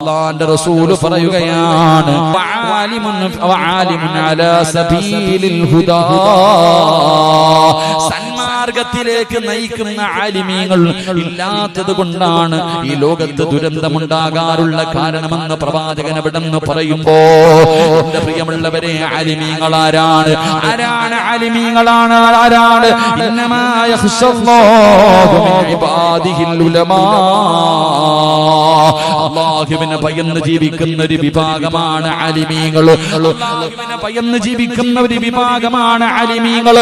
അള്ളാന്റെ റസൂൽ പറയുകയാണ് സന്മാർഗത്തിലേക്ക് നയിക്കുന്ന ആലിമീങ്ങൾ ഇല്ലാത്തത് കൊണ്ടാണ് ഈ ലോകത്ത് ദുരന്തമുണ്ടാകാറുള്ള കാരണമെന്ന് പ്രവാചകൻ എവിടെന്ന് പറയുമ്പോ എന്റെ പ്രിയമുള്ളവരെ ആലിമീങ്ങൾ ആരാണ്? ആരാണ്? ആലിമീങ്ങളാണ് ആരാണ്? ഇന്നമായ ഉലമാ. അള്ളാഹുവിനെ ഭയന്ന് ജീവിക്കുന്ന ഒരു വിഭാഗമാണ് അലിമീങ്ങൾ അള്ളാഹുവിനെ ഭയന്ന് ജീവിക്കുന്ന ഒരു വിഭാഗമാണ് അലിമീങ്ങൾ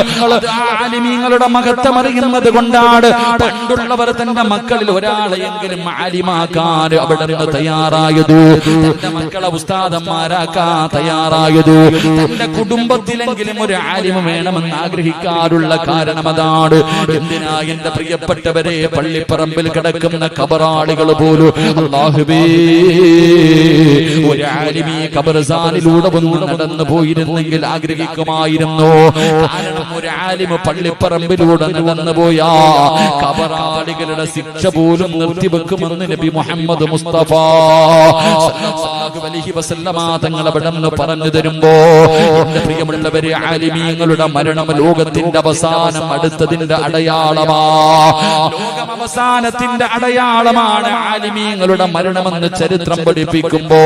അലിമീങ്ങളുടെ മഹത്വം അറിയുന്നത് കൊണ്ടാണ് പണ്ടുള്ളവർ തന്റെ മക്കളിൽ ഒരാളെയെങ്കിലും അലിമാക്കാൻ അവിടെ നിന്ന് തയ്യാറായത്. തന്റെ മക്കളെ ഉസ്താദന്മാരാക്കാൻ തയ്യാറായത്. തന്റെ കുടുംബത്തിലെങ്കിലും ഒരു ആലിമ വേണമെന്ന് ആഗ്രഹിക്കാറുള്ള കാരണം അതാണ് എന്തിനാ എന്റെ പ്രിയപ്പെട്ടവരെ പള്ളിപ്പറമ്പിൽ കിടക്കുന്ന കബറാളികൾ പോലും അള്ളാഹുബേ ഒരു ആലിമി കബർസാനിലൂടെ വന്ന് നടന്നു പോയിരുന്നെങ്കിൽ ആഗ്രഹിക്കുമായിരുന്നു? കാരണം ഒരു ആലിമ പള്ളിപ്പറമ്പിലൂടെ നടന്നു പോയാ കബറാളികളുടെ ശിക്ഷ പോലും നിർത്തിവെക്കുമെന്ന് നബി മുഹമ്മദ് മുസ്തഫ അവിടെ നിന്ന് പറഞ്ഞു തരുമ്പോ എന്റെ പ്രിയമുള്ളവരെ ആലിമീങ്ങളുടെ മരണം ലോകത്തിന്റെ അവസാനം അടുത്തതിന്റെ അടയാളമാ. ലോകം അവസാനത്തിന്റെ അടയാളമാണ് ആലിമീങ്ങളുടെ മരണമെന്ന് ചരിത്രം പഠിപ്പിക്കുമ്പോ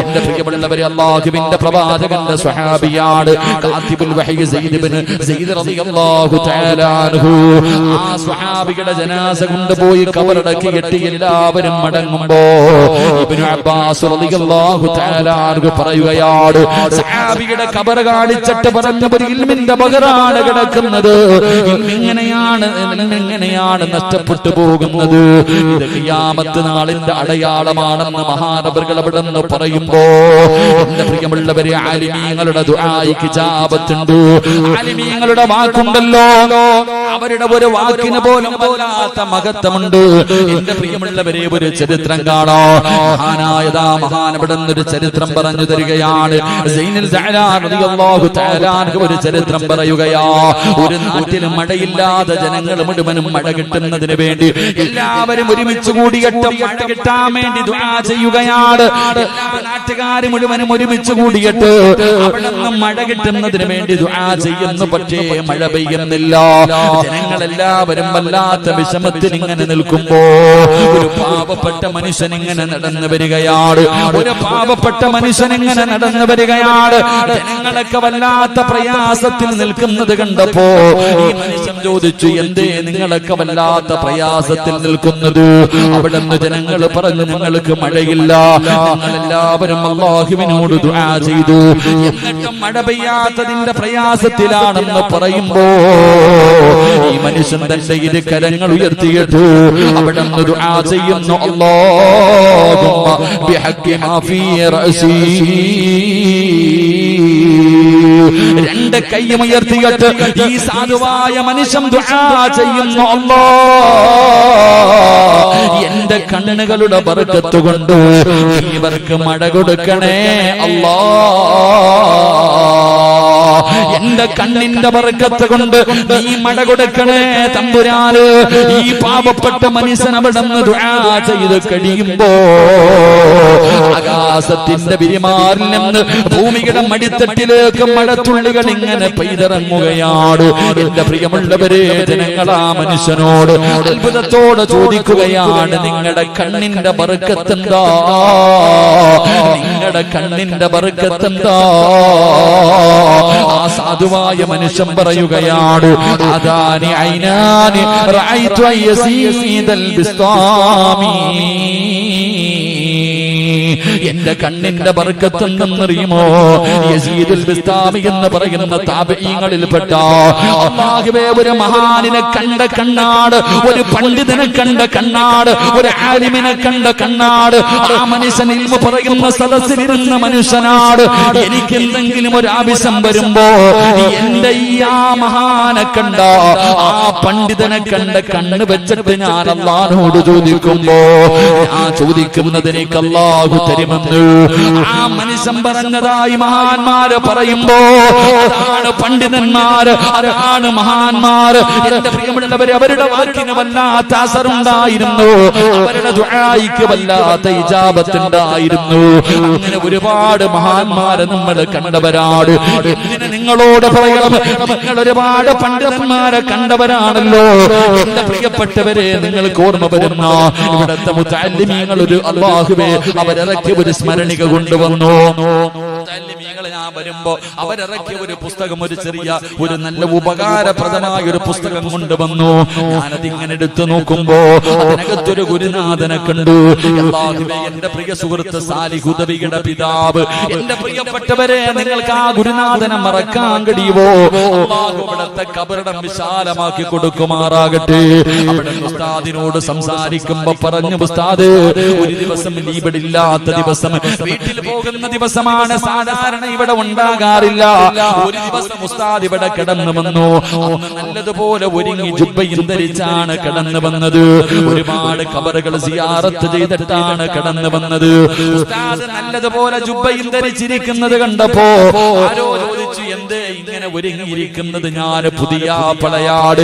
എന്റെ പ്രിയമുള്ളവരെ അള്ളാഹുവിന്റെ പ്രവാചകന്റെ സ്വഹാബിയാണ് സ്വഹാബിയുടെ ജനാസ കൊണ്ടുപോയി കബറടക്കിയിട്ട് എല്ലാവരും മടങ്ങുമ്പോ അബ്ബാസ് പറയുകയാണ് സ്വഹാബിയുടെ കബർ കാണിച്ചിട്ട് പറഞ്ഞ ഒരു ഇൽമിന്റെ ബഹറാണ് കിടക്കുന്നത്. ഇങ്ങനെയാണ് ഇൽമിങ്ങനെയാണ് നഷ്ടപ്പെട്ടു പോകുന്നത്? നാളിന്റെ അടയാളമാണെന്ന് മഹാനബറുകൾ അവിടെ നിന്ന് പറയുമ്പോ എന്റെ പ്രിയമുള്ളവരെ ആലിമീങ്ങളുടെ ദുആയിക്ക് ജാപത്തുണ്ട് ആലിമീങ്ങളുടെ വാക്കുണ്ടല്ലോ. അവരുടെ ഒരു വാക്കിന് പോലും പോലാത്ത മഹത്വമുണ്ട്. എന്റെ പ്രിയമുള്ളവരെ ഒരു ചരിത്രം കാണോ. മഹാനായതാ മഹാനവിടെ ഒരു ചരിത്രം പറഞ്ഞു തരികയാണ്. ഒരു ചരിത്രം പറയുകയാ. ഒരു നാട്ടിൽ മഴയില്ലാതെ ജനങ്ങൾ മുഴുവനും മഴ കിട്ടുന്നതിന് വേണ്ടി എല്ലാവരും ഒരുമിച്ച് കൂടിയിട്ട് മഴ കിട്ടാൻ വേണ്ടി ദുആ ചെയ്യുകയാണ്. എല്ലാ നാട്ടുകാരും മുഴുവനും ഒരുമിച്ച് കൂടിയിട്ട് അവിടെ നിന്ന് മഴ കിട്ടുന്നതിന് വേണ്ടി ദുആ ചെയ്യുന്നു. പക്ഷേ മഴ പെയ്യുന്നില്ല. ജനങ്ങളെല്ലാവരും വല്ലാത്ത വിഷമത്തിൽ ഇങ്ങനെ നിൽക്കുമ്പോ ഒരു പാവപ്പെട്ട മനുഷ്യൻ ഇങ്ങനെ നടന്നു വരികയാണ്. ഒരു പാവപ്പെട്ട മനുഷ്യൻ ഇങ്ങനെ നടന്നു വരികയാണ്. ജനങ്ങളൊക്കെ വല്ലാത്ത പ്രയാസത്തിൽ നിൽക്കുന്നത് കണ്ടപ്പോ ഈ മനുഷ്യൻ ചോദിച്ചു എന്തേ നിങ്ങളൊക്കെ വല്ലാത്ത പ്രയാസത്തിൽ നിൽക്കുന്നത്? അവിടെ നിന്ന് ജനങ്ങൾ പറഞ്ഞു ഞങ്ങൾക്ക് മഴയില്ല. എല്ലാവരും അള്ളാഹുവിനോട് ദുആ ചെയ്തു. എന്നിട്ടും മഴ പെയ്യാത്തതിന്റെ പ്രയാസത്തിലാണെന്ന് പറയുമ്പോ ഈ മനുഷ്യൻ തന്റെ ഇരു കരങ്ങൾ ഉയർത്തിയിട്ടു അവിടെ നിന്ന് ദുആ ചെയ്യുന്നു. അല്ലാഹുമ്മ ബിഹഖി മാ ഫീ റഅസി. രണ്ട് കൈയും ഉയർത്തിയിട്ട് ഈ സാധുവായ മനുഷ്യൻ ദുആ ചെയ്യുന്നു. അല്ലാ എന്റെ കണ്ണുകളുടെ ബർക്കത്ത് കൊണ്ട് ഇവർക്ക് മഴ കൊടുക്കണേ. അല്ലാ. എന്റെ കണ്ണിന്റെ ബർക്കത്ത് കൊണ്ട് നീ മഴ കൊടുക്കണേ തമ്പുരാന്. ഈ പാപപ്പെട്ട മനുഷ്യൻ അവിടെ ചെയ്ത് കഴിയുമ്പോ ആകാശത്തിന്റെ പിരിമാറിനെന്ന് ഭൂമിയുടെ മടിത്തട്ടിലേക്ക് മഴത്തുള്ളികൾ ഇങ്ങനെ പെയ്തിറങ്ങുകയാണ്. എന്റെ പ്രിയമുള്ളവരെ ജനങ്ങളാ മനുഷ്യനോട് അത്ഭുതത്തോടെ ചോദിക്കുകയാണ് നിങ്ങളുടെ കണ്ണിന്റെ ബർക്കത്തെന്താ നിങ്ങളുടെ കണ്ണിന്റെ ബർക്കത്തെന്താ ആ സാധുവായ മനുഷ്യൻ പറയുകയാണ് അതാനി ഐനാനി റഅയ്തു യസീദൽ ബിസ്താമി എന്റെ കണ്ണിന്റെ ബർക്കത്തെന്തെന്നറിയുമോ യസീദുൽ ബിസ്താമി എന്ന് പറയുന്ന താപീങ്ങളിൽപ്പെട്ട അള്ളാഹുവേ ഒരു മഹാനിനെ കണ്ട കണ്ണാട് ഒരു പണ്ഡിതനെ കണ്ട കണ്ണാട് ഒരു ആലിമിനെ കണ്ട കണ്ണാട്. ആ മനുഷ്യൻ ഇൽമ പറയുന്ന സദസ്സിലിരുന്ന മനുഷ്യനാട്. എനിക്ക് എന്തെങ്കിലും ഒരു ആവശ്യം വരുമ്പോ എന്റെ ഈ ആ മഹാനെ കണ്ട? ആ പണ്ഡിതനെ കണ്ട കണ്ണ് വെച്ചിട്ട് ഞാൻ അള്ളാനോട് ചോദിക്കുമ്പോ ഞാൻ ചോദിക്കുന്നതിനേക്ക് അള്ളാഹു തരുമെന്ന് ആ മനുഷ്യൻ പറഞ്ഞതായി മഹാന്മാര് പറയുമ്പോ അതാണ് പണ്ഡിതന്മാര് അതാണ് മഹാന്മാർ. എന്റെ പ്രിയമുള്ളവര് അവരുടെ വാക്കിന് വല്ലാത്ത അസറുണ്ടായിരുന്നു. അവരുടെ ദുഴായിക്ക് വല്ലാത്ത ഇജാബത്തുണ്ടായിരുന്നു. അങ്ങനെ ഒരുപാട് മഹാന്മാരെ നമ്മൾ കണ്ടവരാട് എന്തിന് നിങ്ങളോട് പറയണം? നിങ്ങൾ ഒരുപാട് പണ്ഡിതന്മാരെ കണ്ടവരാണല്ലോ. എന്റെ പ്രിയപ്പെട്ടവരെ നിങ്ങൾക്ക് ഓർമ്മ വരുന്ന ഇവിടത്തെ മുത്താലിമീങ്ങൾ ഒരു അള്ളാഹുവേ അവരിറക്കിയ ഒരു സ്മരണിക കൊണ്ടുവന്നു? വരുമ്പോ അവരിറക്കിയ ഒരു പുസ്തകം ഒരു ചെറിയ ഒരു നല്ല ഉപകാരപ്രദമായ ഒരു പുസ്തകം കൊണ്ടുവന്നു ഞാനതിങ്ങനെ എടുത്തു നോക്കുമ്പോ അതിനകത്തൊരു ഗുരുനാഥനെ കണ്ടു. എന്റെ പ്രിയ സുഹൃത്ത് സാലിഹുദവിയുടെ പിതാവ് എന്റെ പ്രിയപ്പെട്ടവരെ നിങ്ങൾക്ക് ആ ഗുരുനാഥനെ മറക്കാൻ കഴിയുമോ? അല്ലാഹു ഇവിടത്തെ കബറിടം വിശാലമാക്കി കൊടുക്കുമാറാകട്ടെ. അവിടെ ഉസ്താദിനോട് സംസാരിക്കുമ്പോ പറഞ്ഞു ഉസ്താദ് ഒരു ദിവസം ലീബിടില്ലാത്ത ദിവസം വീട്ടിൽ പോകുന്ന ദിവസമാണ് സാധാരണ ഇവിടെ ഉണ്ടാകാറില്ല. ഒരു ദിവസം ഉസ്താദ് ഇവിടെ കിടന്നു വന്നു. നല്ലതുപോലെ ഒരുങ്ങി ജുബയും ധരിച്ചാണ് കടന്നു വന്നത്. ഒരുപാട് കബറുകൾ സിയാറത്ത് ചെയ്തിട്ടാണ് കടന്നു വന്നത്. ഉസ്താദ് നല്ലതുപോലെ ജുബയും ധരിച്ചിരിക്കുന്നത് കണ്ടപ്പോ ആരോ ഒരുങ്ങിയിരിക്കുന്നത് ഞാൻ പുതിയ പളയാട്.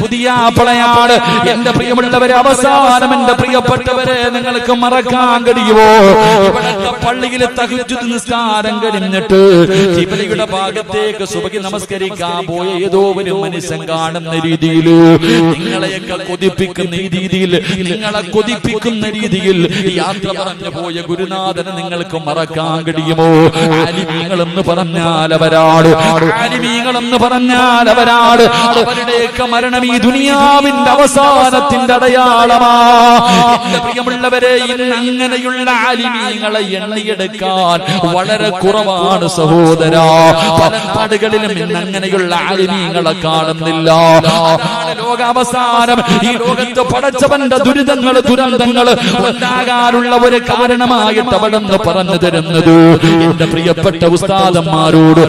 പുതിയ പളയാട്. എന്റെ പ്രിയമുള്ളവരെ അവസാനം എന്റെ പ്രിയപ്പെട്ടവരെ നിങ്ങൾക്ക് മറക്കാൻ കഴിയുമോ? പള്ളിയിലെ തഹജ്ജുദ് നിസ്കാരം കഴിഞ്ഞിട്ട് കിബിലയുടെ ഭാഗത്തേക്ക് സുബഹി നമസ്കരിക്കാൻ പോയ ഏതോ ഒരു മനുഷ്യൻ കാണുന്ന രീതിയിൽ നിങ്ങളെയൊക്കെ കൊതിപ്പിക്കുന്ന ഈ രീതിയിൽ നിങ്ങളെ കൊതിപ്പിക്കുന്ന രീതിയിൽ യാത്ര പറഞ്ഞു പോയ ഗുരുനാഥനെ നിങ്ങൾക്ക് മറക്കാൻ കഴിയുമോ? ആലിമീങ്ങൾ എന്ന് പറഞ്ഞാൽ അവരാട് ആലിമീങ്ങൾ എന്ന് പറഞ്ഞാൽ അവരാട് അവരുടെയൊക്കെ മരണം ഈ ദുനിയാവിന്റെ അവസാനത്തിന്റെ അടയാളമാ. പ്രിയമുള്ളവരെ ഇന്ന് അങ്ങനെയുള്ള ആലിമീങ്ങളെ എണ്ണയെടുക്കാൻ വളരെ കുറവാണ് സഹോദര. പല നാടുകളിലും ഇന്ന് അങ്ങനെയുള്ള ആലിമീങ്ങളെ കാണുന്നില്ല. ലോകാവസാനം. ഈ ലോകത്ത് പടച്ചവന്റെ ദുരിതങ്ങൾ ദുരന്തങ്ങൾ ഉണ്ടാകാനുള്ള ഒരു കാരണമായിട്ട് അവിടെ പറഞ്ഞു തരുന്നത്. എന്റെ പ്രിയപ്പെട്ട ഉസ്താദന്മാരോട്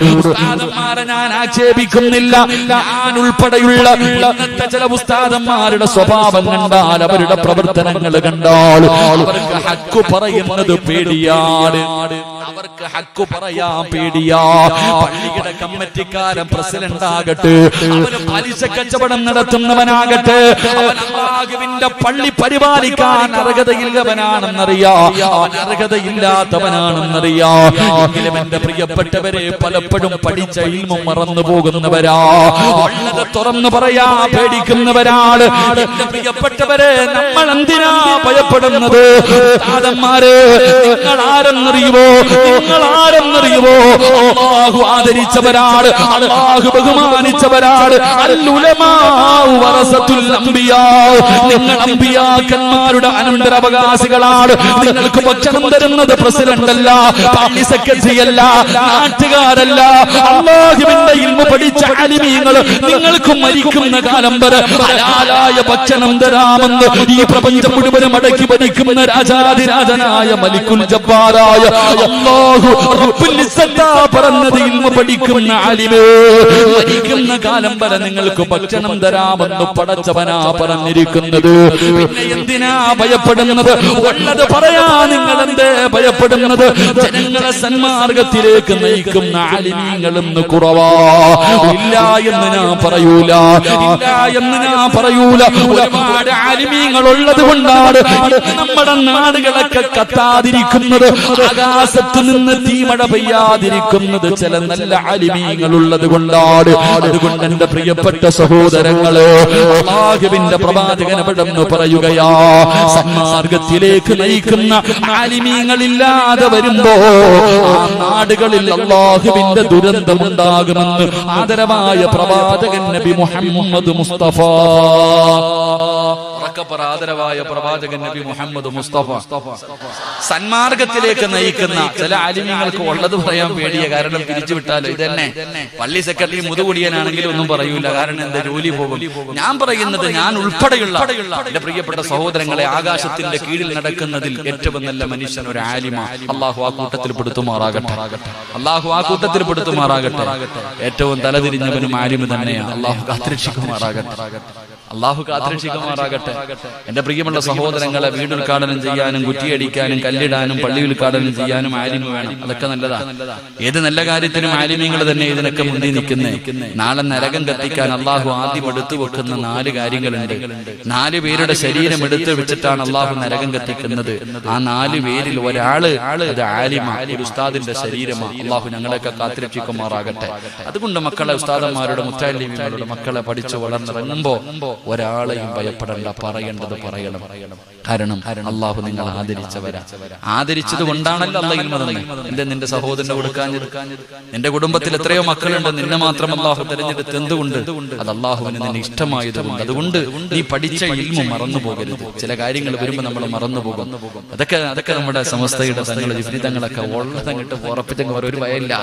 ഉസ്താദന്മാരെ ഞാൻ ആക്ഷേപിക്കുന്നില്ല. ഞാൻ ഉൾപ്പെടെയുള്ള ഇന്നത്തെ ചില ഉസ്താദന്മാരുടെ സ്വഭാവം കണ്ടാൽ അവരുടെ പ്രവർത്തനങ്ങൾ കണ്ടാൽ അവർക്ക് ഹക്കു പറയുന്നത് പേടിയാണ്. അവർക്ക് ഹക്ക് പറയാൻ പേടിയാ. പള്ളിയുടെ കമ്മിറ്റിക്കാരൻ പ്രസിഡന്റ് ആകട്ടെ അവന് പലിശ കച്ചവടം നടത്തുന്നവനാകട്ടെ അവൻ അള്ളാഹുവിന്റെ പള്ളി പരിപാലിക്കാൻ അർഹതയില്ലവനാണെന്നറിയാ. അവൻ അർഹതയില്ലാത്തവനാണെന്നറിയാ. എങ്കിലും എന്റെ പ്രിയപ്പെട്ടവരെ പലപ്പോഴും പഠിച്ച ഇൽമ മറന്നു പോകുന്നവരാ ഉള്ളത് തുറന്നു പറയാ പേടിക്കുന്നവരാണ്. പ്രിയപ്പെട്ടവരെ നമ്മൾ എന്തിനാ ഭയപ്പെടുന്നത് ഉസ്താദന്മാരെ നിങ്ങൾ ആരെന്നറിയുമോ നിങ്ങൾ ആരെന്നറിയുമോ അള്ളാഹു ആദരിച്ചവരാണ് അള്ളാഹു ബഹുമാനിച്ചവരാണ് നിങ്ങൾ അമ്പിയാക്കന്മാരുടെ അനന്തരാവകാശികളാണ്. നിങ്ങൾക്ക് ഭക്ഷണം തരുന്നത് പ്രസിഡന്റ് അല്ല പള്ളി സെക്രട്ടറി അല്ല നാട്ടുകാരല്ല. അള്ളാഹുവിന്റെ ഇൽമ പഠിച്ച അലിമീങ്ങൾ നിങ്ങൾക്ക് മരിക്കുന്ന കാലം വരെ ഹലാലായ ഭക്ഷണം തരാമെന്ന് ഈ പ്രപഞ്ചം മുഴുവനും അടക്കി ഭരിക്കുന്ന രാജാതിരാജനായ മലിക്കുൽ ജബ്ബാറായ അല്ലാഹു റബ്ബുൽ ഇസ്സത്താ പറഞ്ഞത് ഇൽമ പഠിക്കുന്ന ആലിമേ. മരിക്കുന്ന കാലം വരെ നിങ്ങൾക്ക് ഭക്ഷണം തരാമെന്ന് പടച്ചവനാ പറഞ്ഞിരിക്കുന്നത്. പിന്നെ എന്തിനാ ഭയപ്പെടുന്നത്? ഉള്ളത് പറയാ നിങ്ങൾ എന്തേ ഭയപ്പെടുന്നത്? ജനങ്ങളെ സന്മാർഗത്തിലേക്ക് നയിക്കുന്ന ആലിമീങ്ങളെന്ന് കുറവാ. ഇല്ല എന്ന് ഞാൻ പറയൂല. ഇല്ല എന്ന് ഞാൻ പറയൂല. ഒരുപാട് ആലിമീങ്ങൾ ഉള്ളത് കൊണ്ടാണ് ഇന്ന് നമ്മുടെ നാടുകളൊക്കെ കത്താതിരിക്കുന്നത് ആകാശത്ത് നിന്ന് തീമഴ പെയ്യാതിരിക്കുന്നത് ചില നല്ല ആലിമീങ്ങൾ ഉള്ളത് കൊണ്ടാണ്. അതുകൊണ്ട് എന്റെ പ്രിയപ്പെട്ട സഹോദരങ്ങൾ അള്ളാഹുവിന്റെ പ്രവാചകൻ എവിടെന്ന് പറയുകയാ? സന്മാർഗത്തിലേക്ക് നയിക്കുന്ന ആലിമീങ്ങളില്ലാതെ വരുമ്പോ ആ നാടുകളിൽ അള്ളാഹുവിന്റെ ദുരന്തമുണ്ടാകുമെന്ന് ആദരവായ പ്രവാചകൻ നബി മുഹമ്മദ് മുസ്തഫ. ആദരവായ പ്രവാചകൻ നബി മുഹമ്മദ് മുസ്തഫ. സന്മാർഗത്തിലേക്ക് നയിക്കുന്ന ചില ആലിമ്യങ്ങൾക്ക് ഉള്ളത് പറയാൻ പേടിയ കാരണം പിരിച്ചുവിട്ടാലോ ഇതന്നെ. പള്ളി സെക്രട്ടറി മുതുകുടിയനാണെങ്കിലും ഒന്നും പറയൂല. കാരണം എന്റെ ജോലി പോകും? ഞാൻ പറയുന്നത് ഞാൻ ഉൾപ്പെടെയുള്ള എന്റെ പ്രിയപ്പെട്ട സഹോദരങ്ങളെ ആകാശത്തിന്റെ കീഴിൽ നടക്കുന്നതിൽ ഏറ്റവും നല്ല മനുഷ്യൻ ഒരു ആലിമ. അള്ളാഹു ആ കൂട്ടത്തിൽ പെടുത്തുമാറാകട്ടെ. അള്ളാഹു ആ കൂട്ടത്തിൽ പെടുത്തുമാറാകട്ടെ. ഏറ്റവും തലതിരിഞ്ഞവനും ആലിമ തന്നെയാണ് അള്ളാഹു കാത്തിരക്ഷിക്കുമാറാകട്ടെ. അള്ളാഹു കാത്തിരക്ഷിക്കുമാറാകട്ടെ. എന്റെ പ്രിയമുള്ള സഹോദരങ്ങളെ വീട് ഉദ്ഘാടനം ചെയ്യാനും കുറ്റിയടിക്കാനും കല്ലിടാനും പള്ളി ഉദ്ഘാടനം ചെയ്യാനും ആലിമ വേണം. അതൊക്കെ നല്ലതാ. ഏത് നല്ല കാര്യത്തിനും ആലിമ്യങ്ങൾ തന്നെ ഇതിനൊക്കെ മുന്നിൽ നിൽക്കുന്നേ. നാളെ നരകം കത്തിക്കാൻ അള്ളാഹു ആദ്യം എടുത്തു വെക്കുന്ന നാല് കാര്യങ്ങളുണ്ട്. നാല് പേരുടെ ശരീരം എടുത്തു വെച്ചിട്ടാണ് അള്ളാഹു നരകം കത്തിക്കുന്നത്. ആ നാല് പേരിൽ ഒരാൾ അത് ആലിമ ഒരു ഉസ്താദിന്റെ ശരീരമാ. അള്ളാഹു ഞങ്ങളെയൊക്കെ കാത്തിരക്ഷിക്കുമാറാകട്ടെ. അതുകൊണ്ട് മക്കളെ ഉസ്താദന്മാരുടെ മുറ്റാലിമാരുടെ മക്കളെ പഠിച്ചു വളർന്നിറങ്ങുമ്പോ ഒരാളെയും ഭയപ്പെടണ്ട പറയേണ്ടത് പറയണം. കാരണം അള്ളാഹു നിങ്ങൾ ആദരിച്ചവരാ. ആദരിച്ചത് കൊണ്ടാണല്ലോ ഇൽമ എന്റെ നിന്റെ സഹോദരനെ കൊടുക്കാഞ്ഞത്? നിന്റെ കുടുംബത്തിൽ എത്രയോ മക്കളുണ്ട്. നിന്നെ മാത്രം അള്ളാഹു തിരഞ്ഞെടുത്ത് എന്തുകൊണ്ട്? അത് അള്ളാഹുവിന് നിന്നെ ഇഷ്ടമായതുകൊണ്ട്. അതുകൊണ്ട് നീ പഠിച്ച ഇൽമ മറന്നു പോകരുത്. ചില കാര്യങ്ങൾ വരുമ്പോൾ നമ്മൾ മറന്നു പോകും. അതൊക്കെ അതൊക്കെ നമ്മുടെ സമസ്തയുടെ തങ്ങൾ വിപരീതങ്ങളൊക്കെ ഉള്ളതങ്ങിട്ട് ഉറപ്പിച്ചെങ്കിൽ ഒരു വയല്ല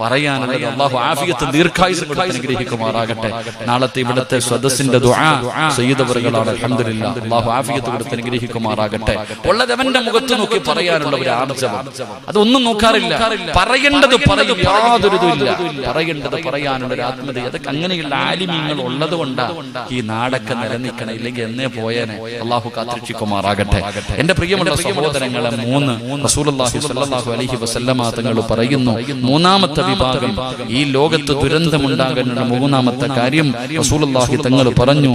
പറയാനുള്ളത് അള്ളാഹു ആഫിയത്ത് ദീർഘായുസ് അനുഗ്രഹിക്കുമാറാകട്ടെ. നാളത്തെ ഇവിടുത്തെ സ്വദസ്സിന്റെ ദുആ അള്ളാഹു ആഫിയത്ത് കൊടുത്ത് അനുഗ്രഹിക്കുമാറാകട്ടെ ഉള്ളതവന്റെ മുഖത്ത് നോക്കി പറയാനുള്ള ഒരു ആർജവം. അതൊന്നും നോക്കാറില്ല. പറയേണ്ടത് പറയും. യാതൊരു ഇല്ല. പറയേണ്ടത് പറയാനുള്ള ഒരു ആത്മത അതൊക്കെ അങ്ങനെയുള്ള ആലിമ്യങ്ങൾ ഉള്ളത് കൊണ്ടാണ് ഈ നാടൊക്കെ നിലനിൽക്കണം. ഇല്ലെങ്കിൽ എന്നേ പോയേനെ. അള്ളാഹു കാത്തിരക്ഷിക്കുമാറാകട്ടെ എന്റെ പ്രിയമുള്ള സഹോദരങ്ങളെ മൂന്ന് റസൂലുള്ളാഹി സ്വല്ലല്ലാഹു അലൈഹി വസല്ലമ തങ്ങൾ പറയുന്നു. മൂന്നാമത്തെ വിഭാഗം ഈ ലോകത്ത് ദുരന്തമുണ്ടാകാനുള്ള മൂന്നാമത്തെ കാര്യം റസൂലുള്ളാഹി തങ്ങൾ പറഞ്ഞു.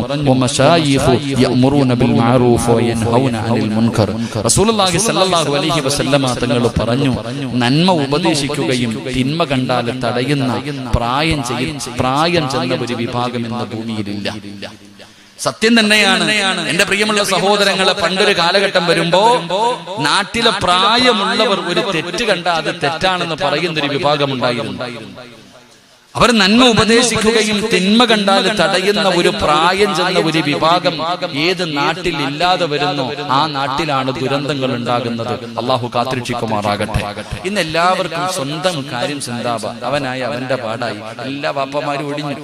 വസല്ലമ തങ്ങൾ പറഞ്ഞു നന്മ ഉപദേശിക്കുകയും തിന്മ കണ്ടാൽ തടയുന്ന പ്രായം ചെയ്യും പ്രായം ചെന്ന ഒരു വിഭാഗം എന്ന ഭൂമിയിലില്ല. സത്യം തന്നെയാണ്. എന്റെ പ്രിയമുള്ള സഹോദരങ്ങളെ പണ്ടൊരു കാലഘട്ടം വരുമ്പോ നാട്ടിലെ പ്രായമുള്ളവർ ഒരു തെറ്റ് കണ്ട അത് തെറ്റാണെന്ന് പറയുന്ന ഒരു വിഭാഗം ഉണ്ടായിരുന്നു. അവർ നന്മ ഉപദേശിക്കുകയും തിന്മ കണ്ടാൽ തടയുന്ന ഒരു പ്രായം ചെന്ന ഒരു വിഭാഗം ഏത് നാട്ടിൽ ഇല്ലാതെ വരുന്നോ ആ നാട്ടിലാണ് ദുരന്തങ്ങൾ ഉണ്ടാകുന്നത്. അള്ളാഹു കാത്തിരക്ഷിക്കുമാറാകട്ടെ ഇന്ന് എല്ലാവർക്കും സ്വന്തം കാര്യം ചിന്താപ അവനായി അവന്റെ പാടായി. എല്ലാ വാപ്പമാരും ഒടിഞ്ഞു.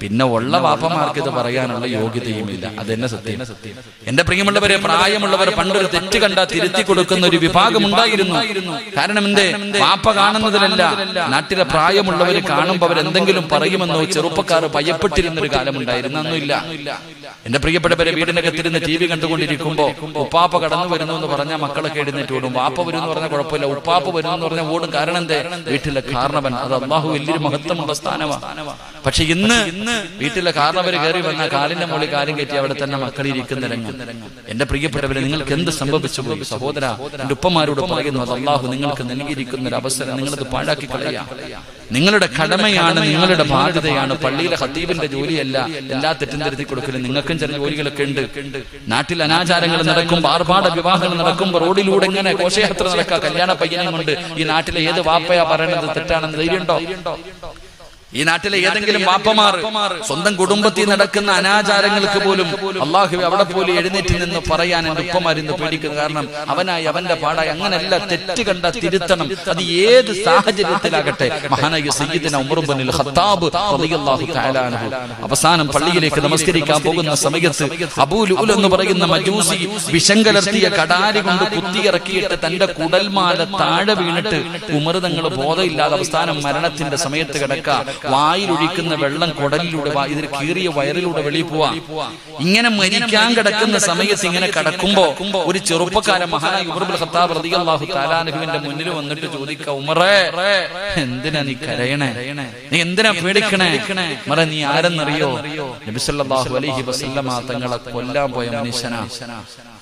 പിന്നെ ഉള്ള വാപ്പമാർക്ക് ഇത് പറയാനുള്ള യോഗ്യതയുമില്ല. അതെന്നെ സത്യം. എന്റെ പ്രിയമുള്ളവരെ പ്രായമുള്ളവർ പണ്ടൊരു തെറ്റ് കണ്ടാ തിരുത്തി കൊടുക്കുന്ന ഒരു വിഭാഗം ഉണ്ടായിരുന്നു. കാരണം എന്തേ? വാപ്പ കാണുന്നതിലല്ല. നാട്ടിലെ പ്രായമുള്ളവർ കാണുമ്പോൾ അവരെന്തെങ്കിലും പറയുമെന്നോ ചെറുപ്പക്കാർ ഭയപ്പെട്ടിരുന്ന ഒരു കാലമുണ്ടായിരുന്നു അന്നില്ല എന്റെ പ്രിയപ്പെട്ടവരെ വീടിനകത്തിരുന്ന് ടി വി കണ്ടുകൊണ്ടിരിക്കുമ്പോ ഉപ്പാപ്പ കടന്നു വരുന്നു എന്ന് പറഞ്ഞാൽ മക്കളൊക്കെ എഴുന്നേറ്റ് ഓടും. വാപ്പ വരും എന്ന് പറഞ്ഞാൽ കുഴപ്പമില്ല. ഉപ്പാപ്പ വരും എന്ന് പറഞ്ഞാൽ ഓടും. കാരണം എന്തേ? വീട്ടിലെ കാരണവൻ. അത് അള്ളാഹു വലിയൊരു മഹത്വമുള്ള സ്ഥാനമാണ് പക്ഷെ ഇന്ന് വീട്ടിലെ കാരണവർ കയറി വന്ന കാലിന്റെ മുകളിൽ കാലം കയറ്റി അവിടെ തന്നെ മക്കൾ ഇരിക്കുന്ന രംഗം. എന്റെ പ്രിയപ്പെട്ടവരെ നിങ്ങൾക്ക് എന്ത് സംഭവിച്ചു സഹോദര എന്റെ ഉപ്പമാരോട് പറയുന്നു അത് അള്ളാഹു നിങ്ങൾക്ക് നൽകിയിരിക്കുന്ന ഒരു അവസരം നിങ്ങളത് പാഴാക്കി കളയാ. നിങ്ങളുടെ കടമയാണ് നിങ്ങളുടെ ബാധ്യതയാണ് പള്ളിയിലെ ഹത്തീബിന്റെ ജോലിയല്ല. എല്ലാ തെറ്റും തിരുത്തി കൊടുക്കലും നിങ്ങൾക്കും ചില ജോലികളൊക്കെ ഉണ്ട്. നാട്ടിൽ അനാചാരങ്ങൾ നടക്കുമ്പോൾ ആർഭാട വിവാഹങ്ങൾ നടക്കുമ്പോൾ റോഡിലൂടെ ഇങ്ങനെ ഘോഷയാത്ര നടക്കുക കല്യാണ പയ്യനെ കൊണ്ട് ഈ നാട്ടിലെ ഏത് വാപ്പയാ പറയണത് തെറ്റാണെന്ന് ധൈര്യമുണ്ടോ? ഈ നാട്ടിലെ ഏതെങ്കിലും വാപ്പമാർ സ്വന്തം കുടുംബത്തിൽ നടക്കുന്ന അനാചാരങ്ങൾക്ക് പോലും അള്ളാഹു അവിടെ പോലും എഴുന്നേറ്റ് നിന്ന് പറയാൻ എന്റെ ഉപ്പമാരിന്ന് പേടിക്കുന്നു കാരണം അവനായി അവന്റെ പാടായി അങ്ങനെയല്ല തെറ്റ് കണ്ട തിരുത്തണം. അത് ഏത് സാഹചര്യത്തിലാകട്ടെ? മഹാനായ സയ്യിദിന ഉമറുബനിൽ അവസാനം പള്ളിയിലേക്ക് നമസ്കരിക്കാൻ പോകുന്ന സമയത്ത് അബൂലുൽ എന്ന് പറയുന്ന മജൂസി വിഷം കലർത്തിയ കടാരി കൊണ്ട് കുത്തിയിറക്കിയിട്ട് തന്റെ കുടൽമാല താഴെ വീണിട്ട് ഉമർ തങ്ങൾ ബോധമില്ലാതെ അവസാനം മരണത്തിന്റെ സമയത്ത് കിടക്ക വായിലൊഴിക്കുന്ന വെള്ളം കുടലിലൂടെ ഇതിൽ കീറിയ വയറിലൂടെ വെളിയിൽ പോവാ. ഇങ്ങനെ മരിക്കാൻ കിടക്കുന്ന സമയത്ത് ഇങ്ങനെ കിടക്കുമ്പോ ഒരു ചെറുപ്പക്കാരൻ മഹാനായ ഉമർബുൽ ഖത്താബ് റളിയല്ലാഹു മുന്നിൽ വന്നിട്ട് ചോദിക്ക ഉമറേ എന്തിനാ നീ കരയണേ? നീ എന്തിനാ പേടിക്കണേ? മറ നീ ആരെന്നറിയോ? നബി സല്ലല്ലാഹു അലൈഹി വസല്ലമ തങ്ങളെ കൊല്ലാൻ പോയ മനുഷ്യനാ.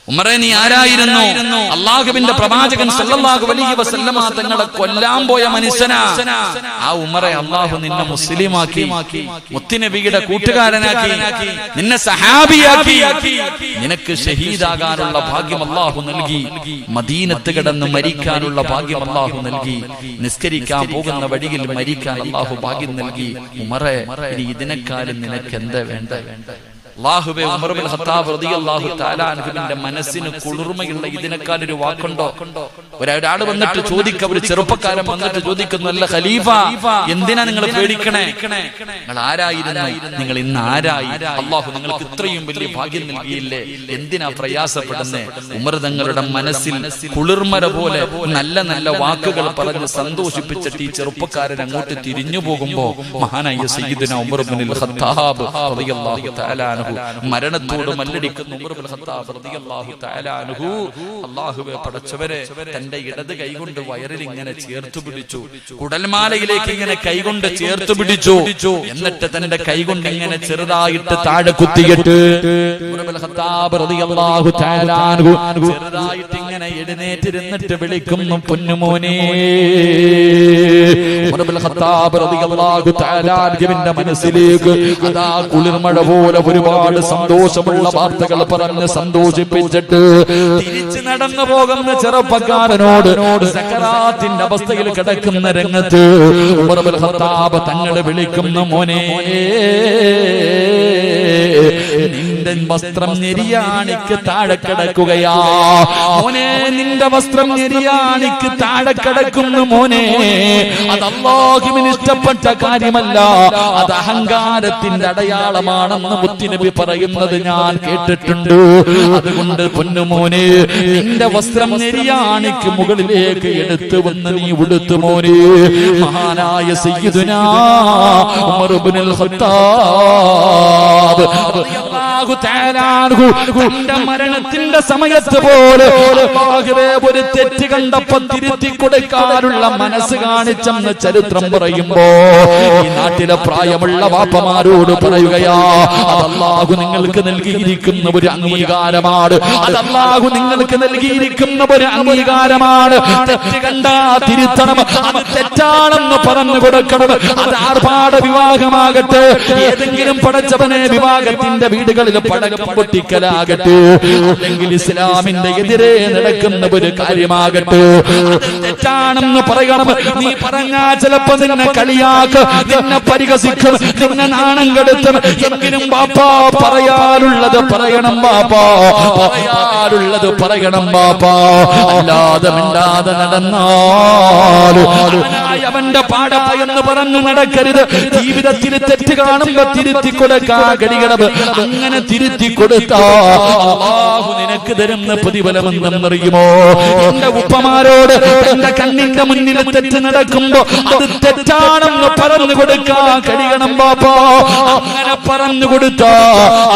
ഉമറെ നീ ആരായിരുന്നു? അള്ളാഹുവിന്റെ പ്രവാചകൻ സല്ലല്ലാഹു അലൈഹി വസല്ലമ തങ്ങളെ കൊല്ലാൻ പോയ മനുഷ്യനാ. ആ ഉമറെ അള്ളാഹു നിന്നെ മുസ്ലിമാക്കി മുത്തിനബിയുടെ കൂട്ടുകാരനാക്കി നിന്നെ സഹാബിയാക്കി നിനക്ക് ഷഹീദാകാനുള്ള ഭാഗ്യം അള്ളാഹു നൽകി. മദീനത്ത് കിടന്ന് മരിക്കാനുള്ള ഭാഗ്യം അള്ളാഹു നൽകി. നിസ്കരിക്കാൻ പോകുന്ന വഴിയിൽ മരിക്കാൻ അള്ളാഹു ഭാഗ്യം നൽകി. ഉമറെ ഇനി ഇതിനെക്കാളും നിനക്ക് എന്താ വേണ്ട അള്ളാഹുബെ മനസ്സിന് കുളിർമയുള്ള ഇതിനേക്കാൾ ഒരു വാക്കുണ്ടോ? ഒരാൾ വന്നിട്ട് ചോദിക്ക ഒരു ചെറുപ്പക്കാരൻ വന്നിട്ട് ചോദിക്കുന്നു അല്ല ഖലീഫ എന്തിനാ നിങ്ങൾ പേടിക്കണേ? നിങ്ങൾ ആരായിരുന്നു നിങ്ങൾ ഇന്ന് ആരായി? അള്ളാഹു നിങ്ങൾക്ക് ഇത്രയും വലിയ ഭാഗ്യം നൽകിയില്ലേ? എന്തിനാ പ്രയാസപ്പെടുന്നേ? ഉമർ തങ്ങളുടെ മനസ്സിൽ കുളിർമര പോലെ നല്ല നല്ല വാക്കുകൾ പറഞ്ഞ് സന്തോഷിപ്പിച്ചിട്ട് ഈ ചെറുപ്പക്കാരൻ അങ്ങോട്ട് തിരിഞ്ഞു പോകുമ്പോ മഹാനായ സയ്യിദിന ഉമർ ഖത്താബ് റളിയല്ലാഹു തആല മരണത്തോട് മല്ലടിക്കുന്ന അല്ലാഹുവേ പടച്ചവരെ തന്റെ ഇടത് കൈകൊണ്ട് വയറിൽ ഇങ്ങനെ ചേർത്ത് പിടിച്ചു. കുടൽമാലയിലേക്ക് ഇങ്ങനെ കൈകൊണ്ട് ചേർത്ത് പിടിച്ചു. എന്നിട്ട് തന്റെ കൈകൊണ്ട് ഇങ്ങനെ ചെറുതായിട്ട് താഴെ കുത്തിയിട്ട് ചെറുതായിട്ട് ഇങ്ങനെ എഴുന്നേറ്റിരുന്നിട്ട് വിളിക്കുന്നു പൊന്നുമോനെ. മനസ്സിലേക്ക് അതാ കുളിർമഴ പോലെ ഒരുപാട് സന്തോഷമുള്ള വാർത്തകൾ പറഞ്ഞ് സന്തോഷിപ്പിച്ചിട്ട് തിരിച്ചു നടന്നു പോകുന്ന ചെറുപ്പക്കാരനോട് സക്കറാത്തിന്റെ അവസ്ഥയിൽ കിടക്കുന്ന രംഗത്ത് തങ്ങൾ വിളിക്കുന്ന മോനെ. നിന്റെ വസ്ത്രം നെരിയാണിക്ക് താഴെ കിടക്കുകയാ. മോനെ നിന്റെ വസ്ത്രം നെരിയാണിക്ക് താഴെ കിടക്കുന്നു മോനെ. അത് അള്ളാഹുവിന് ഇഷ്ടപ്പെട്ട കാര്യമല്ല. അത് അഹങ്കാരത്തിന്റെ അടയാളമാണെന്ന് മുത്തിനബി പറയുന്നത് ഞാൻ കേട്ടിട്ടുണ്ട്. അതുകൊണ്ട് പൊന്നുമോനെ നിന്റെ വസ്ത്രം നെരിയാണിക്ക് മുകളിലേക്ക് എടുത്തു വന്ന് നീ ഉടുത്തു മോനെ. മഹാനായ സയ്യിദുനാ ഉമർ ഇബ്നുൽ ഖത്താബ്. തന്റെ മരണത്തിന്റെ സമയത്ത് പോലെ ഒരു തെറ്റ് കണ്ടപ്പോ തിരുത്തി കൊടുക്കാനുള്ള മനസ്സ് കാണിച്ചെന്ന് ചരിത്രം പറയുമ്പോ ഈ നാട്ടിലെ പ്രായമുള്ള വാപ്പമാരോട് പറയുകയാ അതല്ലാഹു നിങ്ങൾക്ക് നൽകിയിരിക്കുന്ന ഒരു അംഗീകാരമാണ് അതല്ലാഹു നിങ്ങൾക്ക് നൽകിയിരിക്കുന്ന ഒരു അംഗീകാരമാണ്. തെറ്റ് കണ്ടാ തിരുത്തണം അത് തെറ്റാണെന്ന് പറഞ്ഞു കൊടുക്കണം. അത് ആർഭാട വിവാഹമാകട്ടെ. ഏതെങ്കിലും പടച്ചവനെ വിവാഹത്തിന്റെ വീടുകളിൽ പടക്കം പൊട്ടിക്കലാകട്ടെ. അല്ലെങ്കിൽ ഇസ്ലാമിന്റെ എതിരെ നടക്കുന്ന ഒരു കാര്യമാകട്ടെ. തെറ്റാണെന്ന് പറയണം. നീ പറഞ്ഞാ ചിലപ്പോ നിന്നെ കളിയാക്ക. നിന്നെ പരിഹസിക്കും. നിന്നെ നാണം കെടുത്തും. എങ്കിലും ബാപ്പാ പറയാറുള്ളത് പറയണം ബാപ്പാ. പറയാറുള്ളത് പറയണം ബാപ്പാ. അല്ലാതെ മിണ്ടാതെ നടന്നാലും അവന്റെ പാടാ എന്ന് പറഞ്ഞു നടക്കരുത്. ജീവിതത്തിൽ തെറ്റ് കാണുമ്പോ തിരുത്തി കൊടുക്കാൻ അങ്ങനെ തിരുത്തി കൊടുത്താ നിനക്ക് തരുന്ന പ്രതിഫലം എന്തെന്നറിയുമോ എന്റെ ഉപ്പമാരോട് എന്റെ കണ്ണിന്റെ മുന്നിൽ തെറ്റ് നടക്കുമ്പോ അത് തെറ്റാണെന്ന് പറഞ്ഞു കൊടുക്കാൻ കഴിയണം ബാപ്പാ. അങ്ങനെ പറഞ്ഞു കൊടുത്താ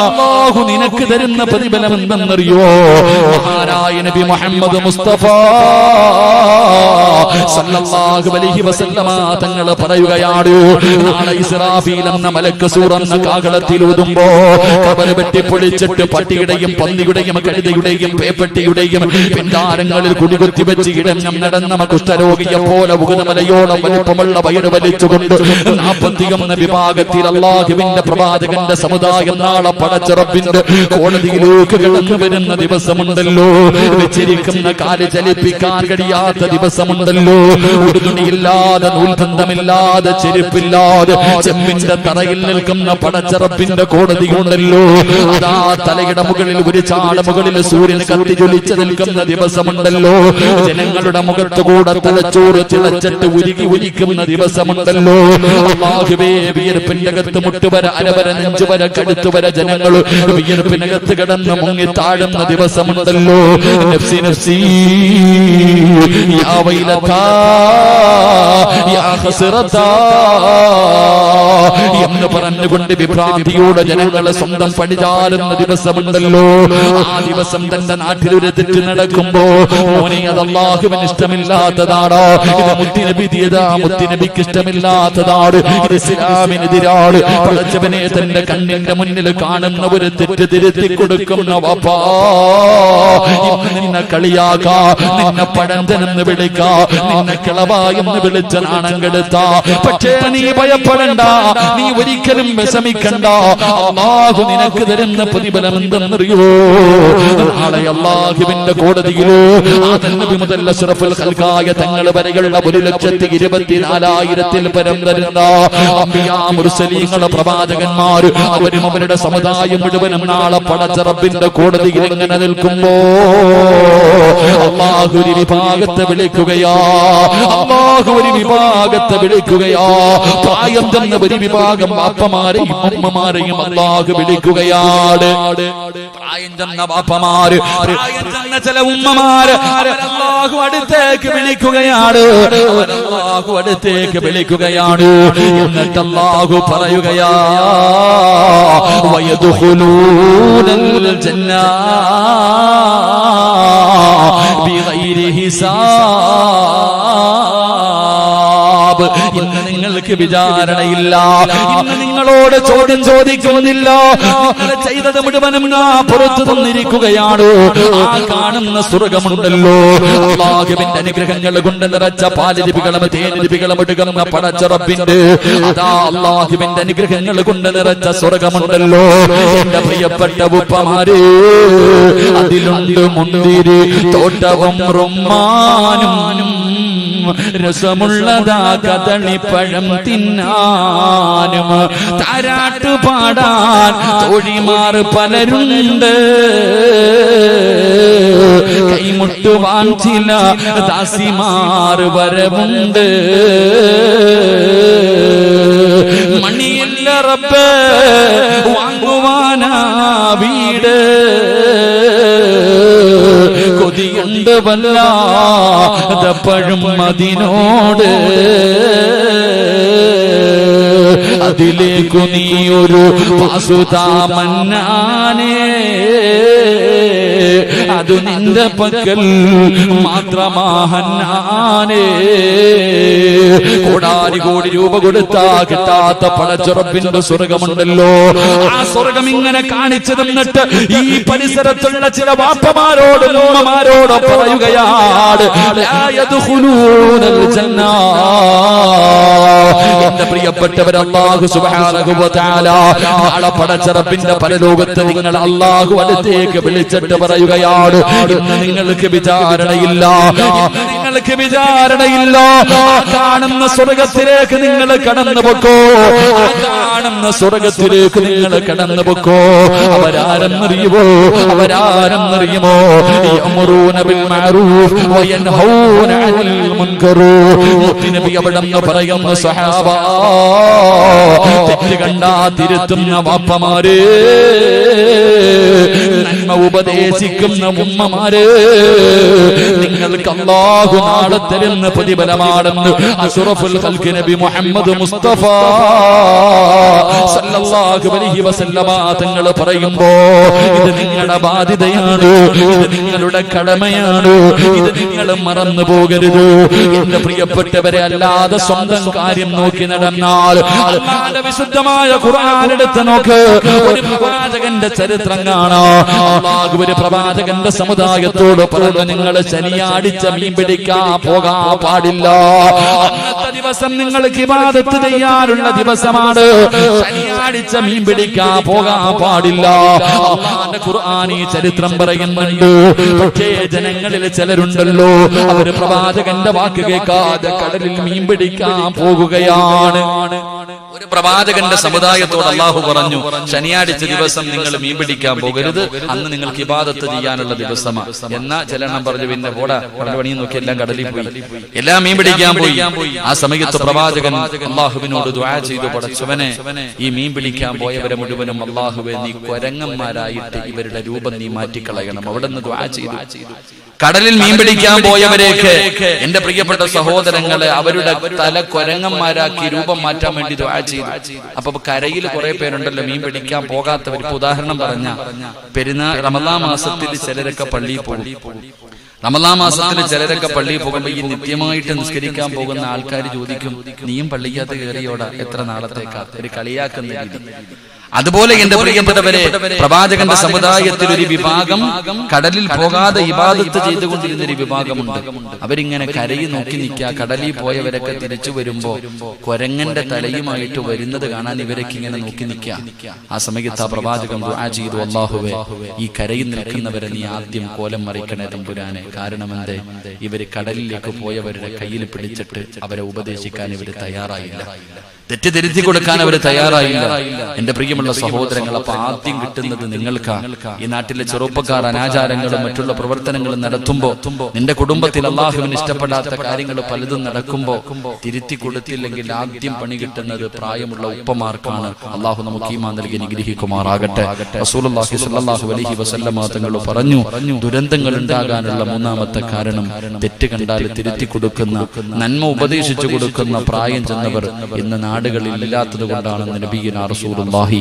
അല്ലാഹു നിനക്ക് തരുന്ന പ്രതിഫലം എന്തെന്നറിയോ മഹാനായ നബി മുഹമ്മദ് മുസ്തഫ സല്ലല്ലാഹു അലൈഹി വസല്ലമ തങ്ങൾ പറയുകയാണ് നാളെ ഇസ്രാഫീൽ എന്ന മലക്ക് സൂറന്ന കാകളത്തിൽ ഊതുമ്പോ കബർ വെട്ടി പൊളിച്ചിട്ട് പട്ടിയുടെയും പന്നിയുടെയും കഴുതയുടെയും പേപ്പട്ടിയുടെയും പിന്താരങ്ങളിൽ കുടികുത്തി വെച്ച് ഇടഞ്ഞം നടന്ന കുഷ്ഠരോഗിയെ പോലെ ഉകുതമലയോളം വലിപ്പമുള്ള വയറ് വലിച്ചുകൊണ്ട് നാപ്പത്തിയൊന്ന് വിഭാഗത്തിൽ അള്ളാഹുവിന്റെ പ്രവാചകന്റെ സമുദായം നാളെ പടച്ചിറപ്പിന്റെ കോടതിയിലേക്ക് കിടന്നു വരുന്ന ദിവസമുണ്ടല്ലോ. വെച്ചിരിക്കുന്ന കാൽ ചലിപ്പിക്കാൻ കഴിയാത്ത ദിവസമുണ്ടല്ലോ. ഒരു തുണിയില്ലാതെ നൂൽബന്ധമില്ലാതെ ചെരുപ്പില്ലാതെ ചെമ്പിന്റെ തറയിൽ നിൽക്കുന്ന പടച്ചിറപ്പിന്റെ കോടതിയുണ്ടല്ലോ അതാ തലയുടെ മുകളിൽ ഒരു ചാട മുകളിൽ സൂര്യൻ കത്തി ജ്വലിച്ച് നിൽക്കുന്ന ദിവസമുണ്ടല്ലോ. ജനങ്ങളുടെ മുഖത്ത് കൂടെ തിളച്ചോറ് തിളച്ചിട്ട് ഉരുകി ഉരിക്കുന്ന ദിവസമുണ്ടല്ലോ. അകത്ത് മുട്ടുവര അരവര നെഞ്ചുവര കടുത്തുവര ജനങ്ങൾ വിയർപ്പിനകത്ത് കിടന്ന് മുങ്ങി താഴുന്ന ദിവസമുണ്ടല്ലോ. നഫ്സി നഫ്സി. യാ എന്ന് പറഞ്ഞുകൊണ്ട് വിഭ്രാന്തിയോടെ ജനങ്ങളെ സ്വന്തം പടിചാരുന്ന ദിവസമുണ്ടല്ലോ. ആ ദിവസം തന്റെ നാട്ടിൽ ഒരു തെറ്റ് നടക്കുമ്പോ മോനെ അത് അള്ളാഹുവിന് ഇഷ്ടമില്ലാത്തതാണോ? ഇത് മുത്തിനബിതിയതാ. മുത്തിനബിക്ക് ഇഷ്ടമില്ലാത്തതാണ് ഇത് ഇസ്ലാമിനെതിരാണ് പടച്ചവനെ തന്റെ കണ്ണിന്റെ മുന്നിൽ കാണുന്ന ഒരു തെറ്റ് തിരുത്തി കൊടുക്കുന്ന വപ്പാ നിന്നെ കളിയാക്കാ. നിന്നെ പഴന്തനെന്ന് വിളിക്കാ. നിന്നെ കിളവായെന്ന് വിളിച്ച നാണം കെടുത്താ പക്ഷേ നീ ഭയപ്പെടണ്ട. നീ ഒരിക്കലും വിഷമിക്കണ്ട. അള്ളാഹു നിനക്ക് തരുന്ന പ്രതിഫലം. എന്തെന്നറിയോ നാളെ അള്ളാഹുവിന്റെ കോടതിയിലോ മുതൽ അഷ്റഫുൽ ഖൽഖായ തങ്ങൾ വരെയുള്ള ഒരു ലക്ഷത്തി ഇരുപത്തിനാലായിരത്തിൽ പരം തരുന്ന മുർസലീങ്ങളെ പ്രവാചകന്മാര് അവരും അവരുടെ സമുദായം മുഴുവനും നാളെ പടച്ച റബ്ബിന്റെ കോടതിയിൽ എങ്ങനെ നിൽക്കുമ്പോ അള്ളാഹു ഒരു വിഭാഗത്തെ വിളിക്കുകയാ. അള്ളാഹു ഒരു വിഭാഗം വിഭാഗത്തെ വിളിക്കുകയാ. പ്രായം തന്ന ഒരു വിഭാഗം ബാപ്പമാരെയും അമ്മമാരെയും അള്ളാഹു വിളിക്കുകയാണ്. പ്രായം ചെന്ന ബാപ്പമാര് പ്രായം ചെന്ന ചില ഉമ്മമാര് അള്ളാഹു അടുത്തേക്ക് വിളിക്കുകയാണ്. അള്ളാഹു അടുത്തേക്ക് വിളിക്കുകയാണ്. എന്നിട്ട് അല്ലാഹു പറയുകയാ വയദുഖുലൂനൽ ജന്ന ബിഗൈരി ഹിസാബ് ഇന്ന് നിങ്ങൾക്ക് വിചാരണയില്ല. ഇന്ന് നിങ്ങളോട് ചോദ്യം ചോദിക്കുന്നില്ല. നിങ്ങൾ ചെയ്തത് മുഴുവനും പുറത്തു തന്നിരിക്കുകയാണ്. ആ കാണുന്ന സ്വർഗമുണ്ടല്ലോ. അള്ളാഹുവിന്റെ അനുഗ്രഹങ്ങൾ കൊണ്ട് നിറച്ച പാലരുവികളും തേനരുവികളും എടുക്കുന്ന പടച്ചറപ്പിന്റെ അതാ അള്ളാഹുവിന്റെ അനുഗ്രഹങ്ങൾ കൊണ്ട് നിറച്ച സ്വർഗമുണ്ടല്ലോ. എന്റെ പ്രിയപ്പെട്ട ഉപ്പമാര് അതിലുണ്ട് മുന്തിരി തോട്ടവും റുമ്മാനും. രസമുള്ളതാ കദളിപ്പഴം തിന്നാനും. താരാട്ട് പാടാൻ തോഴിമാർ പലരുണ്ട്. കൈമുട്ടുവാൻ ചില ദാസിമാർ വരവുണ്ട്. മണിയില്ല റബ്ബ് വാങ്ങുവാനാ വീട്. കൊതിയുണ്ട് വല്ലാതപ്പഴും അതിനോട് അതിലേക്കു നീ ഒരു വാസുതാമന്നാനെ അത് നിന്റെ പക്കൽ മാത്രമാഹന്നാനെ കോടാരി കോടി രൂപ കൊടുത്താ കിട്ടാത്ത പടച്ചുറപ്പിന്റെ സ്വർഗമുണ്ടല്ലോ. ആ സ്വർഗം ഇങ്ങനെ കാണിച്ചു തന്നിട്ട് ഈ പരിസരത്തുള്ള ചില വാപ്പമാരോടും ഉമ്മമാരോടും പറയുകയാണ്. എന്റെ പ്രിയപ്പെട്ടവർ അള്ളാഹു നാളെ പടച്ചറപ്പിന്റെ പരലോകത്ത് നിങ്ങൾ അള്ളാഹു അടുത്തേക്ക് വിളിച്ചിട്ട് പറയുകയാണ് ഇന്ന് നിങ്ങൾക്ക് വിചാരണയില്ല നിങ്ങൾക്ക് വിചാരണയില്ല. കാണുന്ന സ്വർഗത്തിലേക്ക് നിങ്ങൾ കടന്നു പൊക്കോ കാണുന്ന സ്വർഗത്തിലേക്ക് നിങ്ങൾ കടന്നു പൊക്കോ അവരാരെന്നറിയുമോ? അവരാരെന്നറിയുമോ തെറ്റ് കണ്ടാ തിരുത്തുന്ന വാപ്പമാര്. നന്മ ഉപദേശിക്കുന്ന ഉമ്മമാര്. നിങ്ങൾക്ക് അല്ലാഹു നാളെ തരുന്ന പ്രതിഫലമാണെന്ന് അഷ്റഫുൽ ഖൽഖ് നബി മുഹമ്മദ് മുസ്തഫ സല്ലല്ലാഹു അലൈഹി വസല്ലമ തങ്ങൾ പറയുമ്പോ ഇത് നിങ്ങളുടെ ബാധ്യതയാണ് ഇത് നിങ്ങളുടെ കടമയാണ് ഇത് നിങ്ങൾ മറന്നു പോകരുത്. എന്റെ പ്രിയപ്പെട്ടവരെ അല്ലാതെ സ്വന്തം കാര്യം നോക്കി നടന്നാൽ വിശുദ്ധമായ ഖുർആൻ എടുത്ത് നോക്ക് ഒരു പ്രവാചകന്റെ ചരിത്രം കാണാ. അള്ളാഹു പ്രവാചകന്റെ സമുദായത്തോട് പറഞ്ഞു നിങ്ങൾ ശനിയാടിച്ച മീൻ പിടിക്കാൻ പോകാൻ പാടില്ല. അന്നത്തെ ദിവസം നിങ്ങൾ ഇബാദത്ത് ചെയ്യാനുള്ള ദിവസമാണ്. ശനിയാടിച്ച മീൻ പിടിക്കാൻ പോകാൻ പാടില്ല. ഖുർആൻ ഈ ചരിത്രം പറയുന്നുണ്ട്. പക്ഷേ ജനങ്ങളിൽ ചിലരുണ്ടല്ലോ. അവർ പ്രവാചകന്റെ വാക്ക് കേൾക്കാതെ കടലിൽ മീൻ പിടിക്കാൻ പോകുകയാണ് പ്രവാചകന്റെ സമുദായത്തോട് അള്ളാഹു പറഞ്ഞു ശനിയാഴ്ച ദിവസം നിങ്ങൾ മീൻ പിടിക്കാൻ പോകരുത്. അന്ന് നിങ്ങൾക്ക് ഇബാദത്ത് ചെയ്യാനുള്ള ദിവസമാണ് എന്നാ ചെല്ലണം പറഞ്ഞു പിന്നെ പോടാ അവിടെ നോക്കി എല്ലാം കടലിൽ പോയി. എല്ലാം മീൻ പിടിക്കാൻ പോയി. ആ സമയത്ത് പ്രവാചകൻ അള്ളാഹുവിനോട് ദ്വാ ചെയ്തു പടച്ചവനെ ഈ മീൻ പിടിക്കാൻ പോയവരെ മുഴുവനും അള്ളാഹുവെ നീ കൊരങ്ങന്മാരായിട്ട് ഇവരുടെ രൂപം നീ മാറ്റിക്കളയണം. അവിടെ നിന്ന് ദ്വാ ചെയ്തു. കടലിൽ മീൻ പിടിക്കാൻ പോയവരേക്ക് എന്റെ പ്രിയപ്പെട്ട സഹോദരങ്ങളെ അവരുടെ തല കൊരങ്ങന്മാരാക്കി രൂപം മാറ്റാൻ വേണ്ടി ദ്വാ ചെയ്തു. അപ്പൊ കരയിൽ കുറെ പേരുണ്ടല്ലോ മീൻ പിടിക്കാൻ പോകാത്തവർ. ഇപ്പൊ ഉദാഹരണം പറഞ്ഞ പെരുന്നാൾ റമദാ മാസത്തിൽ ചിലരൊക്കെ പള്ളിയിൽ പോകും. റമദാ മാസത്തിൽ ചിലരൊക്കെ പള്ളിയിൽ പോകുമ്പോ ഈ നിത്യമായിട്ട് നിസ്കരിക്കാൻ പോകുന്ന ആൾക്കാർ ചോദിക്കും നീയും പള്ളിക്കകത്ത് കയറിയോടാ? എത്ര നാളത്തേക്കാ ഒരു കളിയാക്കുന്ന രീതി. അതുപോലെ എന്റെ പ്രിയപ്പെട്ടവരെ പ്രവാചകന്റെ സമുദായത്തിൽ ഒരു വിഭാഗം കടലിൽ പോകാതെ ഇബാദത്ത് ചെയ്തുകൊണ്ടിരുന്ന ഒരു വിഭാഗമുണ്ട്. അവരിങ്ങനെ കരയി നോക്കി നിൽക്കുക കടലിൽ പോയവരൊക്കെ തിരിച്ചു വരുമ്പോ കൊരങ്ങന്റെ തലയുമായിട്ട് വരുന്നത് കാണാൻ ഇവരൊക്കെ ഇങ്ങനെ നോക്കി നിൽക്കുക. ആ സമയത്ത് ആ പ്രവാചകൻ ദുആ ചെയ്തു. അള്ളാഹുവെ ഈ കരയിൽ നിൽക്കുന്നവരെ നീ ആദ്യം കോലം മറിക്കണേ തമ്പുരാനെ. കാരണം എന്തേ? ഇവർ കടലിലേക്ക് പോയവരുടെ കയ്യിൽ പിടിച്ചിട്ട് അവരെ ഉപദേശിക്കാൻ ഇവർ തയ്യാറായില്ല. തെറ്റിദ്ധരിച്ചു കൊടുക്കാൻ അവർ തയ്യാറായില്ല. എന്റെ പ്രിയമുള്ള സഹോദരങ്ങൾ അപ്പൊ ആദ്യം കിട്ടുന്നത് നിങ്ങൾക്ക്. ഈ നാട്ടിലെ ചെറുപ്പക്കാർ അനാചാരങ്ങളും മറ്റുള്ള പ്രവർത്തനങ്ങളും നടത്തുമ്പോ നിന്റെ കുടുംബത്തിൽ അള്ളാഹുവിന് ഇഷ്ടപ്പെടാത്ത കാര്യങ്ങൾ പലതും നടക്കുമ്പോ തിരുത്തി കൊടുത്തില്ലെങ്കിൽ ആദ്യം പണി കിട്ടുന്നത് പ്രായമുള്ള ഉപ്പമാർക്കാണ്. അള്ളാഹു നമുക്ക് ഈമാ നൽകി നിഗ്രഹിക്കുമാറാകട്ടെ അലൈഹി പറഞ്ഞു ദുരന്തങ്ങൾ ഉണ്ടാകാനുള്ള മൂന്നാമത്തെ കാരണം തെറ്റ് കണ്ടാൽ തിരുത്തി കൊടുക്കുന്ന നന്മ ഉപദേശിച്ചു കൊടുക്കുന്ന പ്രായം ചെന്നവർ ഇന്ന് നാടുകളിൽ ഇല്ലാത്തത് കൊണ്ടാണെന്ന് നബീന റസൂലുള്ളാഹി